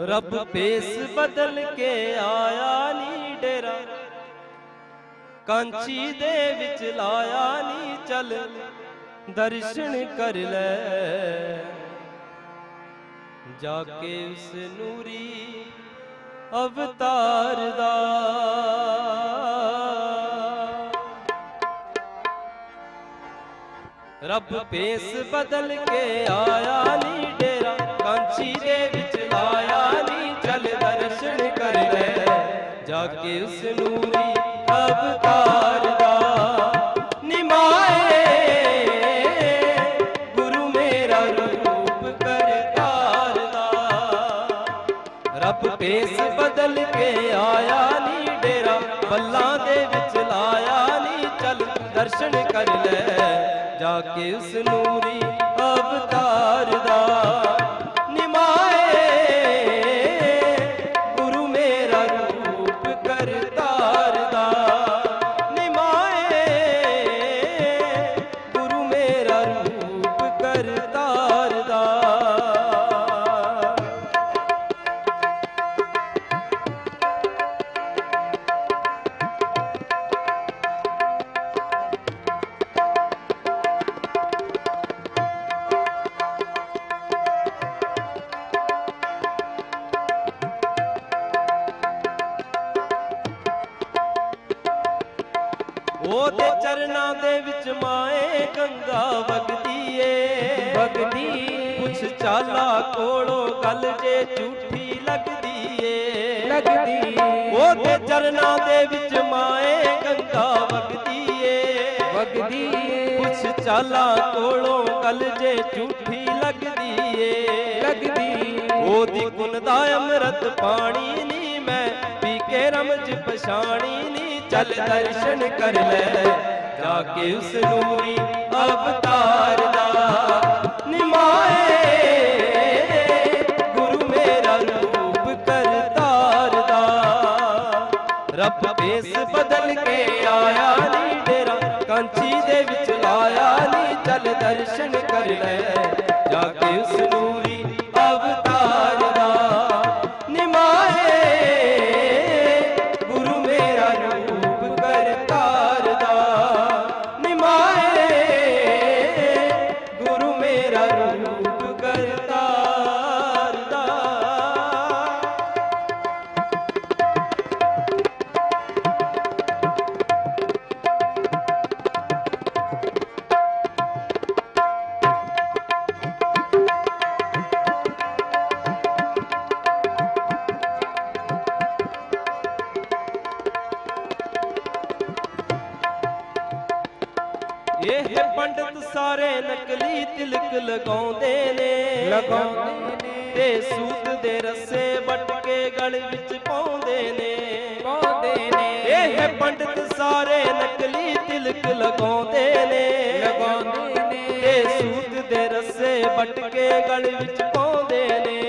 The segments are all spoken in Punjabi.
ਰੱਬ ਪੇਸ ਬਦਲ ਕੇ ਆਇਆ ਨੀ ਡੇਰਾ। ਕਾਂਚੀ ਦੇ ਵਿੱਚ ਲਾਇਆ ਨੀ ਚੱਲ, ਦਰਸ਼ਨ ਕਰ ਲੈ। ਜਾ ਕੇ ਉਸ ਨੂਰੀ ਅਵਤਾਰ ਦਾ। ਰੱਬ ਪੇਸ ਬਦਲ ਕੇ ਆਇਆ ਨੀ ਡੇਰਾ। ਕਾਂਚੀ ਦੇ ਜਾ ਨੂਰੀ ਅਵਤਾਰ ਦਾ ਨਿਮਾਏ। ਗੁਰੂ ਮੇਰਾ ਰੂਪ ਕਰਤਾਰ ਦਾ। ਰੱਬ ਪੇਸ ਬਦਲ ਕੇ ਆਇਆ ਨੀ ਡੇਰਾ। ਬੱਲਾਂ ਦੇ ਵਿੱਚ ਲਾਇਆ ਨੀ ਚੱਲ। ਦਰਸ਼ਨ ਕਰ ਲੈ। ਜਾ ਕੇ ਉਸ ਨੂਰੀ ਉਹਦੇ ਚਰਨਾਂ ਦੇ ਵਿੱਚ ਮਾਏ ਗੰਗਾ ਵਗਦੀ ਏ ਵਗਦੀ ਕੁਛ ਚਾਲਾ ਕੋਲੋਂ ਗੱਲ ਜੇ ਝੂਠੀ ਲੱਗਦੀ ਏ ਲੱਗਦੀ ਉਹਦੇ ਚਰਨਾਂ ਦੇ ਵਿੱਚ ਮਾਏ ਗੰਗਾ ਵਗਦੀ ਏ ਵਗਦੀ ਕੁਛ ਚਾਲਾ ਕੋਲੋਂ ਗੱਲ ਜੇ ਝੂਠੀ ਲੱਗਦੀ ਏ ਲੱਗਦੀ ਉਹਦੀ ਗੁਣ ਦਾ ਅੰਮ੍ਰਿਤ ਪਾਣੀ ਨੀ ਮੈਂ ਪੀ ਕੇ ਰਮਜ ਪਛਾਣੀ ਨੀ ਚਲ ਦਰਸ਼ਨ ਕਰ ਲੈ। ਜਾ ਕੇ ਉਸ ਨੂਰੀ ਅਵਤਾਰ ਦਾ ਨਿਮਾਏ। ਗੁਰੂ ਮੇਰਾ ਰੂਪ ਕਰਤਾਰ ਦਾ। ਰੱਬ ਬੇਸ ਬਦਲ ਕੇ ਆਇਆ ਨੀ ਡੇਰਾ ਕਾਂਚੀ ਦੇ ਵਿੱਚ ਲਾਇਆ ਨੀ। ਚਲ ਦਰਸ਼ਨ ਕਰ ਲੈ। ਜਾ ਕੇ ਉਸ ਨੂਰੀ ਇਹ ਪੰਡਤ ਸਾਰੇ ਨਕਲੀ ਤਿਲਕ ਲਗਾਉਂਦੇ ਨੇ। ਲਗਾਉਂਦੇ ਨੇ ਤੇ ਸੂਤ ਦੇ ਰੱਸੇ ਵੱਟ ਕੇ ਗਲ ਵਿੱਚ ਪਾਉਂਦੇ ਨੇ। ਪਾਉਂਦੇ ਨੇ। ਇਹ ਪੰਡਤ ਸਾਰੇ ਨਕਲੀ ਤਿਲਕ ਲਗਾਉਂਦੇ ਨੇ। ਲਗਾਉਂਦੇ ਨੇ। ਤੇ ਸੂਤ ਦੇ ਰੱਸੇ ਵੱਟ ਕੇ ਗਲ ਵਿੱਚ ਪਾਉਂਦੇ ਨੇ।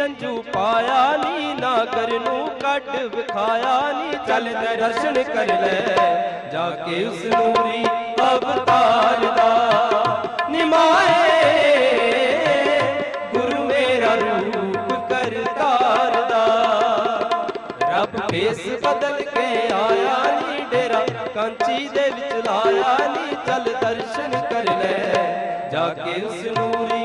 ਜੰਜੂ ਪਾਇਆ ਨੀ ਨਾਗਰ ਨੂੰ ਕੱਢ ਵਿਖਾਇਆ ਨੀ, ਚੱਲ ਦਰਸ਼ਨ ਕਰ ਲੈ, ਜਾ ਕੇ ਉਸ ਨੂਰੀ ਅਵਤਾਰ ਦਾ। ਨਿਮਾਏ, ਗੁਰੂ ਮੇਰਾ ਰੂਪ ਕਰਤਾਰ ਦਾ। ਰੱਬ ਭੇਸ ਬਦਲ ਕੇ ਆਇਆ ਨੀ ਡੇਰਾ, ਕਾਂਚੀ ਦੇ ਵਿੱਚ ਲਾਇਆ ਨੀ, ਚੱਲ ਦਰਸ਼ਨ ਕਰ ਲੈ, ਜਾ ਕੇ ਉਸ ਨੂਰੀ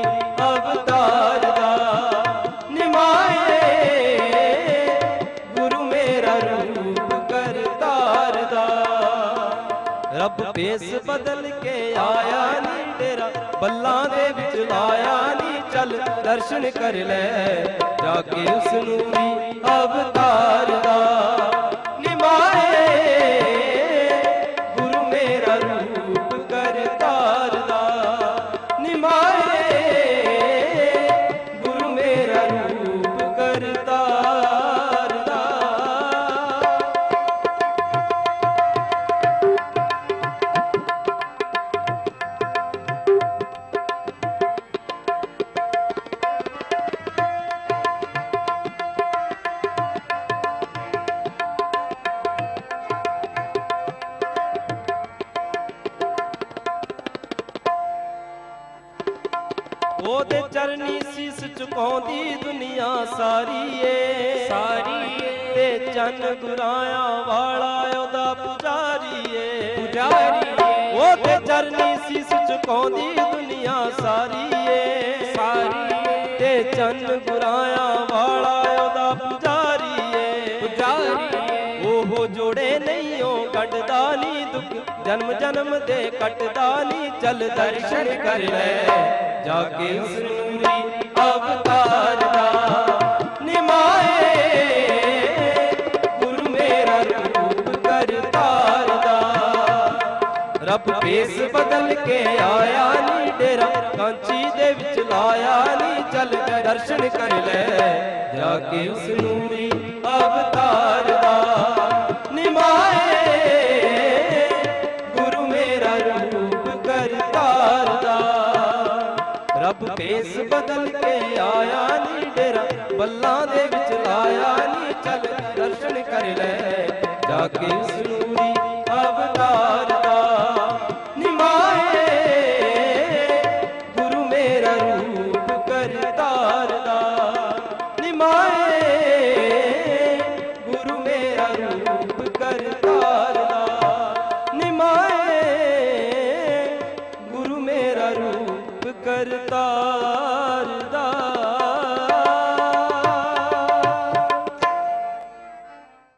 ਰੱਬ ਭੇਸ ਬਦਲ ਕੇ ਆਇਆ ਨੀ ਤੇਰਾ, ਬੱਲਾਂ ਦੇ ਵਿੱਚ ਲਾਇਆ ਨੀ ਚੱਲ, ਦਰਸ਼ਨ ਕਰ ਲੈ, ਜਾ ਕੇ ਉਸ ਨੂਰੀ ਅਵਤਾਰ ਉਹਦੇ ਚਰਨੀ ਸੀਸ ਝੁਕਾਉਂਦੀ ਦੁਨੀਆ ਸਾਰੀ ਏ ਸਾਰੀ। ਤੇ ਚੰਨ ਗੁਰਾਇਆ ਵਾਲਾ ਉਹਦਾ ਪੁਜਾਰੀ ਏ ਪੁਜਾਰੀ। ਉਹਦੇ ਚਰਨੀ ਸੀਸ ਝੁਕਾਉਂਦੀ ਦੁਨੀਆ ਸਾਰੀ ਏ ਸਾਰੀ। ਤੇ ਚੰਨ ਗੁਰਾਇਆ ਵਾਲਾ ਉਹ ਜੋੜੇ ਨਹੀਂ, ਉਹ ਕੱਟਦਾ ਨਹੀਂ ਦੁੱਖ। ਜਨਮ ਜਨਮ ਦੇ ਕੱਟਦਾ ਨਹੀਂ, ਚਲ ਦਰਸ਼ਨ ਕਰ ਲੈ। ਜਾ ਕੇ ਉਸ ਨੂਰੀ ਅਵਤਾਰ ਦਾ। ਰੱਬ ਭੇਸ ਬਦਲ ਕੇ ਆਇਆ ਨੀ ਡੇਰਾ, ਕਾਂਚੀ ਦੇ ਵਿੱਚ ਲਾਇਆ ਨੀ ਚੱਲ ਕੇ ਦਰਸ਼ਨ ਕਰ ਲੈ। ਜਾ ਕੇ ਉਸ ਨੂਰੀ ਅਵਤਾਰ ਦਾ ਨਿਮਾਏ, ਗੁਰੂ ਮੇਰਾ ਰੂਪ ਕਰਤਾਰ ਦਾ। ਰੱਬ ਭੇਸ ਬਦਲ ਕੇ ਆਇਆ ਨੀ ਡੇਰਾ, ਬੱਲਾਂ ਦੇ ਵਿੱਚ ਲਾਇਆ ਨੀ ਚੱਲ ਦਰਸ਼ਨ ਕਰ ਲੈ। ਜਾ ਕੇ ਉਸ ਨੂਰੀ ਅਵਤਾਰ